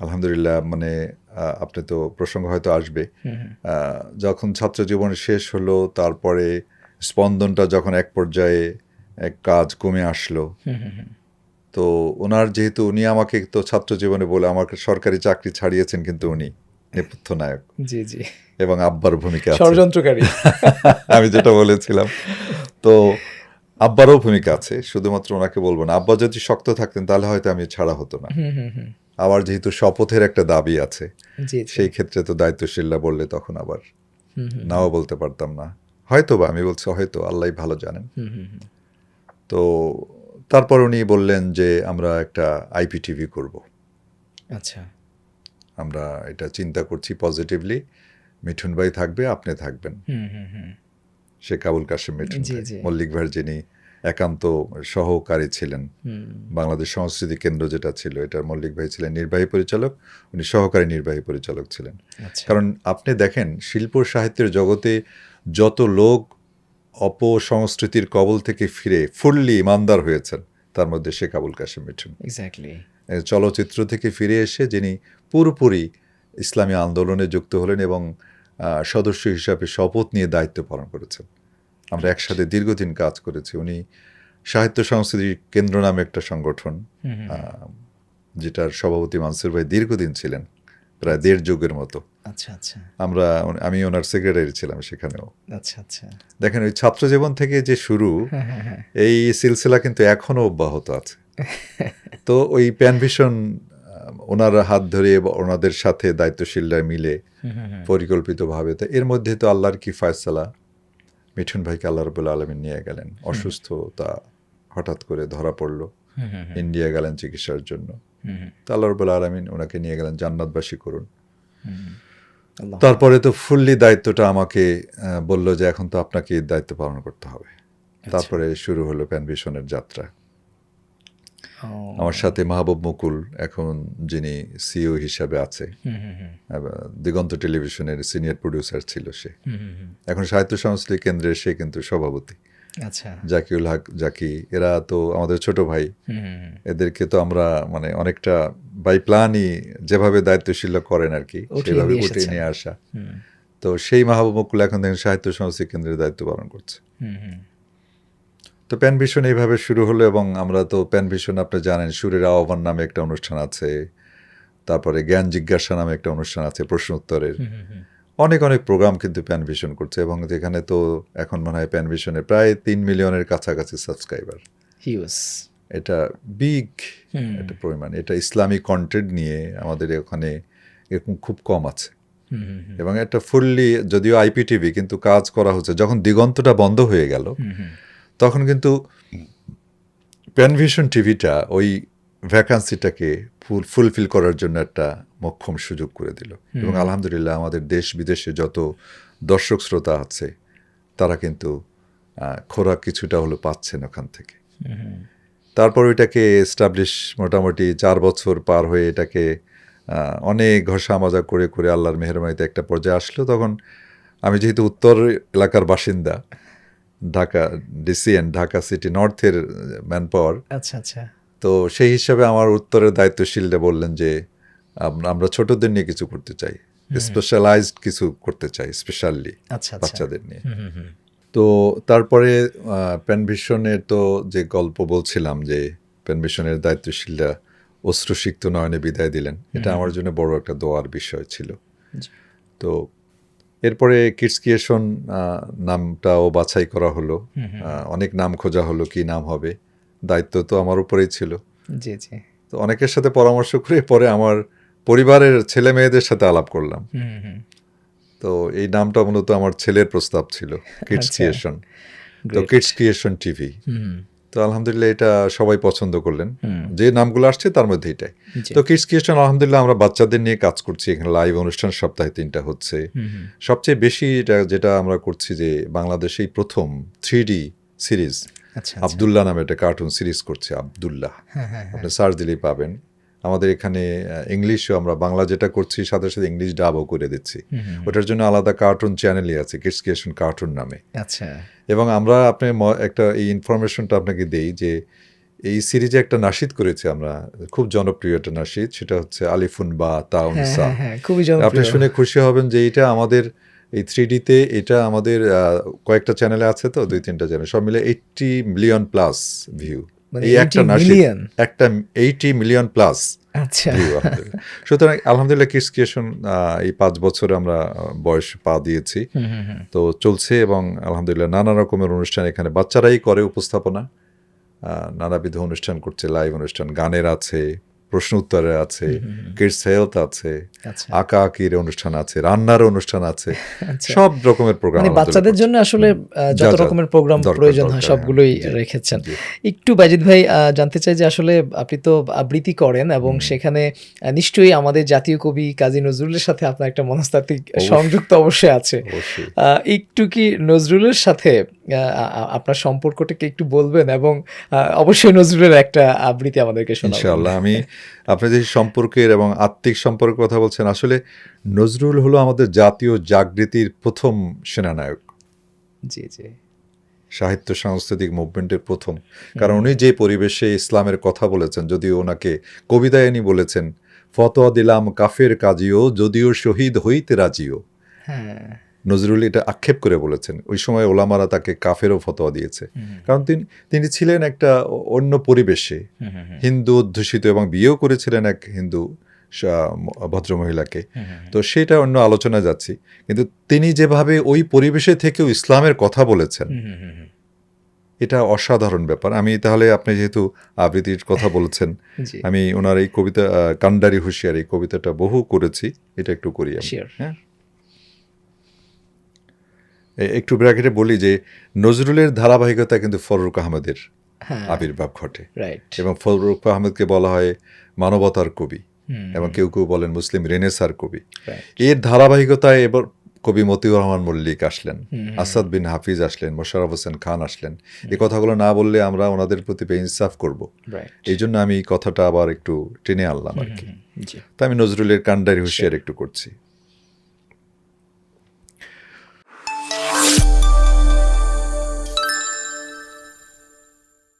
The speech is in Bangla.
আলহামদুলিল্লাহ মানে আপনি তো প্রসঙ্গ হয়তো আসবে। যখন ছাত্র জীবন শেষ হলো তারপরে স্পন্দনটা যখন এক পর্যায়ে এক কাজ কমে আসলো। তো ওনার যেহেতু উনি আমাকে তো ছাত্র জীবনে বলে আমাকে সরকারি চাকরি ছাড়িয়েছেন কিন্তু উনি নেপথ্য নায়ক। জি জি। এবং আব্বার ভূমিকা ষড়যন্ত্রকারী। আমি যেটা বলেছিলাম। তো আব্বারও ভূমিকা আছে শুধুমাত্র ওনাকে বলব না। আব্বা যদি শক্ত থাকতেন তাহলে হয়তো আমি ছাড়া হতো না। আবার যেহেতু শপথের একটা দাবি আছে সেই ক্ষেত্রে তো দায়িত্বশীলরা বললে তখন আবার নাও বলতে পারতাম না। হয়তো বা আমি বলছি হয়তো আল্লাহ ভালো জানেন। তো তারপর উনি বললেন যে আমরা একটা আইপিটিভি করব। আচ্ছা। আমরা এটা চিন্তা করছি পজিটিভলি মিঠুন ভাই থাকবে আপনি থাকবেন। হুম, হুম, হুম। শেখ আবুল কাশিম মিঠুন ভাই। মল্লিক ভাইয়ের যিনি একান্ত সহকারী ছিলেন। বাংলাদেশ সংস্কৃতি কেন্দ্র যেটা ছিল এটার মল্লিক ভাই ছিলেন নির্বাহী পরিচালক উনি সহকারী নির্বাহী পরিচালক ছিলেন। আচ্ছা। কারণ আপনি দেখেন শিল্প সাহিত্যের জগতে যত লোক অপসংস্কৃতির কবল থেকে ফিরে ফুললি ইমানদার হয়েছেন তার মধ্যে শেখ আবুল কাশিম মিঠুন। এক্স্যাক্টলি চলচ্চিত্র থেকে ফিরে এসে যিনি পুরোপুরি ইসলামী আন্দোলনে যুক্ত হলেন এবং সদস্য হিসাবে শপথ নিয়ে দায়িত্ব পালন করেছেন। আমরা একসাথে দীর্ঘদিন কাজ করেছি। উনি সাহিত্য সংস্কৃতি কেন্দ্র নামে একটা সংগঠন যেটার সভাপতি মানসুর ভাই দীর্ঘদিন ছিলেন প্রায় দেড় যুগের মতো। আচ্ছা আচ্ছা। আমরা আমি ওনার সেক্রেটারি ছিলাম সেখানেও। আচ্ছা আচ্ছা। দেখেন ওই ছাত্র জীবন থেকে যে শুরু হ্যাঁ হ্যাঁ হ্যাঁ এই সিলসিলা কিন্তু এখনও অব্যাহত আছে। তো ওই প্যানভিশন ওনার হাত ধরে ওনাদের সাথে দায়িত্বশীলরা মিলে। পরিকল্পিতভাবে তো এর মধ্যে তো আল্লাহর কি ফয়সালা। মিঠুন ভাইকে আল্লাহ রবুল্লা আলমিন নিয়ে গেলেন। অসুস্থতা হঠাৎ করে ধরা পড়ল। ইন্ডিয়া গেলেন চিকিৎসার জন্য। তো আল্লাহ রবুল্লা আলমিন ওনাকে নিয়ে গেলেন জান্নাতবাসী করুন। তারপরে তো ফুললি দায়িত্বটা আমাকে বলল যে এখন তো আপনাকে দায়িত্ব পালন করতে হবে। আচ্ছা। তারপরে শুরু হলো প্যানভিশনের যাত্রা। আমার সাথে মাহবুব মুকুল এখন যিনি সিও হিসাবে আছে। দিগন্ত টেলিভিশনের সিনিয়র প্রডিউসার ছিল সে। এখন সাহিত্য সংস্কৃতি কেন্দ্রের সে কিন্তু সভাপতি। আচ্ছা। জাকিউল হক জাকি এরা তো আমাদের ছোট ভাই। এদেরকে তো আমরা মানে অনেকটা বাই প্ল্যানই যেভাবে দায়িত্বশীল করেন আর কি সেভাবে নিয়ে উঠিয়ে নিয়ে আসা। তো সেই মাহবুব মুকুল এখন দেখেন সাহিত্য সংস্কৃতি কেন্দ্রের দায়িত্ব পালন করছে। তো প্যান ভিশন এইভাবে শুরু হলো এবং আমরা তো প্যান ভিশন আপনি জানেন সুরের আহ্বান নামে একটা অনুষ্ঠান আছে তারপরে জ্ঞান জিজ্ঞাসা নামে একটা অনুষ্ঠান আছে প্রশ্ন উত্তরের। অনেক অনেক প্রোগ্রাম কিন্তু প্যান ভিশন করছে এবং যেখানে তো এখন মনে হয় প্যান ভিশনের প্রায় তিন মিলিয়নের কাছাকাছি সাবস্ক্রাইবার. এটা বিগ। একটা পরিমাণ এটা ইসলামিক কন্টেন্ট নিয়ে আমাদের ওখানে এরকম খুব কম আছে। এবং একটা ফুললি যদিও আইপিটিভি কিন্তু কাজ করা হচ্ছে যখন দিগন্তটা বন্ধ হয়ে গেল। তখন কিন্তু প্যানভিশন টিভিটা ওই ভ্যাকান্সিটাকে ফুল ফুলফিল করার জন্য একটা মক্ষম সুযোগ করে দিল। এবং আলহামদুলিল্লাহ আমাদের দেশ বিদেশে যত দর্শক শ্রোতা আছে তারা কিন্তু খোরাক কিছুটা হলো পাচ্ছেন ওখান থেকে। তারপর ওইটাকে এস্টাবলিশ মোটামুটি চার বছর পার হয়ে এটাকে অনেক ঘষা মাজা করে করে আল্লাহর মেহরমানিতে একটা পর্যায়ে আসলো। তখন আমি যেহেতু উত্তর এলাকার বাসিন্দা ঢাকা ডিসিএন ঢাকা সিটি নর্থের ম্যান পাওয়ার আচ্ছা আচ্ছা। তো সেই হিসাবে আমার উত্তরের দায়িত্বশীলরা বললেন যে আমরা ছোটদের নিয়ে কিছু করতে চাই। স্পেশালাইজড কিছু করতে চাই স্পেশালি আচ্ছা আচ্ছা। বাচ্চাদের নিয়ে। তো তারপরে প্যানভিশনের তো যে গল্প বলছিলাম যে প্যানভিশনের দায়িত্বশীলরা অশ্রুসিক্ত নয়নে বিদায় দিলেন। এটা আমার জন্য বড় একটা দোয়ার বিষয় ছিল। তো এরপরে কিডস ক্রিয়েশন নামটাও বাছাই করা হলো। অনেক নাম খোঁজা হলো কি নাম হবে। দায়িত্ব তো আমার উপরেই ছিল। জি জি। তো অনেকের সাথে পরামর্শ করে পরে আমার পরিবারের ছেলে মেয়েদের সাথে আলাপ করলাম। তো এই নামটা মূলত আমার ছেলের প্রস্তাব ছিল কিডস আচ্ছা। ক্রিয়েশন তো কিডস ক্রিয়েশন টিভি। তো আলহামদুলিল্লাহ এটা সবাই পছন্দ করলেন। যে নামগুলো আসছে তার মধ্যে এটাই। তো কিডস ক্রিয়েশন আলহামদুলিল্লাহ আমরা বাচ্চাদের নিয়ে কাজ করছি। এখানে লাইভ অনুষ্ঠান সপ্তাহে তিনটা হচ্ছে। সবচেয়ে বেশি এটা যেটা আমরা করছি যে বাংলাদেশেই প্রথম থ্রি সিরিজ। আবদুল্লাহ নামে একটা কার্টুন সিরিজ করছে আবদুল্লাহ। হ্যাঁ হ্যাঁ হ্যাঁ। আপনি সার্চ দিলেই পাবেন। আমাদের এখানে ইংলিশও আমরা বাংলা যেটা করছি সাথে সাথে ইংলিশ ডাবও করে দিচ্ছি। ওটার জন্য আলাদা কার্টুন চ্যানেলই আছে কিডস ক্রিয়েশন কার্টুন নামে। আচ্ছা। এবং আমরা আপনি একটা এই ইনফরমেশনটা আপনাকে দেই যে এই সিরিজে একটা নাসিদ করেছি আমরা খুব জনপ্রিয় একটা নাসিদ সেটা হচ্ছে আলিফুন বা হ্যাঁ তাউনিসা হ্যাঁ হ্যাঁ খুবই আপনি শুনে খুশি হবেন যে এটা আমাদের এই থ্রি ডিতে এটা আমাদের কয়েকটা চ্যানেলে আছে তো দুই তিনটা চ্যানেল সব মিলে এইটটি মিলিয়ন প্লাস ভিউ মানে একটা 80 একটা এইটি মিলিয়ন প্লাস আচ্ছা। সুতরাং আলহামদুলিল্লাহ কিস ক্রিয়েশন এই পাঁচ বছরে আমরা বয়স পা দিয়েছি। তো চলছে এবং আলহামদুলিল্লাহ নানা রকমের অনুষ্ঠান এখানে বাচ্চারাই করে উপস্থাপনা। নানাবিধ অনুষ্ঠান করছে লাইভ অনুষ্ঠান গানের আছে। প্রশ্ন উত্তরে আছে কিডস হেলথ আছে আচ্ছা। আঁকা আঁকির অনুষ্ঠান আছে রান্নার অনুষ্ঠান আছে আচ্ছা। সব রকমের প্রোগ্রাম মানে বাচ্চাদের জন্য আসলে যত রকমের প্রোগ্রাম প্রয়োজন হয় সবগুলোই হ্যাঁ। রেখেছেন। একটু বাজিদ ভাই জানতে চাই যে আসলে আপনি তো আবৃত্তি করেন এবং সেখানে নিশ্চয়ই আমাদের জাতীয় কবি কাজী নজরুলের সাথে আপনার একটা মনস্তাত্ত্বিক সংযুক্ত অবশ্যই আছে। আহ, একটু কি নজরুলের সাথে আপনার সম্পর্কটাকে একটু বলবেন এবং অবশ্যই নজরুলের একটা আবৃত্তি আমাদেরকে শোনাবেন। ইনশাআল্লাহ আমি আপনি যে সম্পর্কের এবং আত্মিক সম্পর্কের কথা বলছেন আসলে নজরুল হলো আমাদের জাতীয় জাগৃতির প্রথম সেনানায়ক। জি জি। সাহিত্য সাংস্কৃতিক মুভমেন্টের প্রথম। কারণ উনি যে পরিবেশে ইসলামের কথা বলেছেন যদিও ওনাকে কবিতায় উনি বলেছেন ফতোয়া দিলাম কাফের কাজিও যদিও শহীদ হইতে রাজিও। হ্যাঁ। নজরুল এটা আক্ষেপ করে বলেছেন। ওই সময় ওলামারা তাকে কাফেরও ফতোয়া দিয়েছে। কারণ তিনি তিনি ছিলেন একটা অন্য পরিবেশে। হিন্দু অধ্যুষিত এবং বিয়েও করেছিলেন এক হিন্দু ভদ্রমহিলাকে তো সেটা অন্য আলোচনায় যাচ্ছি। কিন্তু তিনি যেভাবে ওই পরিবেশে থেকেও ইসলামের কথা বলেছেন। এটা অসাধারণ ব্যাপার। আমি তাহলে আপনি যেহেতু আবৃত্তির কথা বলছেন আমি ওনার এই কবিতা কান্ডারি হুঁশিয়ার এই কবিতাটা বহু করেছি। এটা একটু করি আমি। হ্যাঁ? একটু ব্র্যাকেটে বলি যে নজরুলের ধারাবাহিকতা কিন্তু ফররুক আহমেদের হ্যাঁ। আবির্ভাব ঘটে। এবং ফররুক আহমেদকে বলা হয় মানবতার কবি। এবং কেউ কেউ বলেন মুসলিম রেনেসার কবি। এর ধারাবাহিকতায় এবার কবি মতিউর রহমান মল্লিক আসলেন আসাদ বিন হাফিজ আসলেন মোশারফ হোসেন খান আসলেন। এই কথাগুলো না বললে আমরা ওনাদের প্রতি ইনসাফ করব। এই জন্য আমি কথাটা আবার একটু টেনে আনলাম আর কি। তো আমি নজরুলের কান্ডারি হুঁশিয়ার একটু করছি।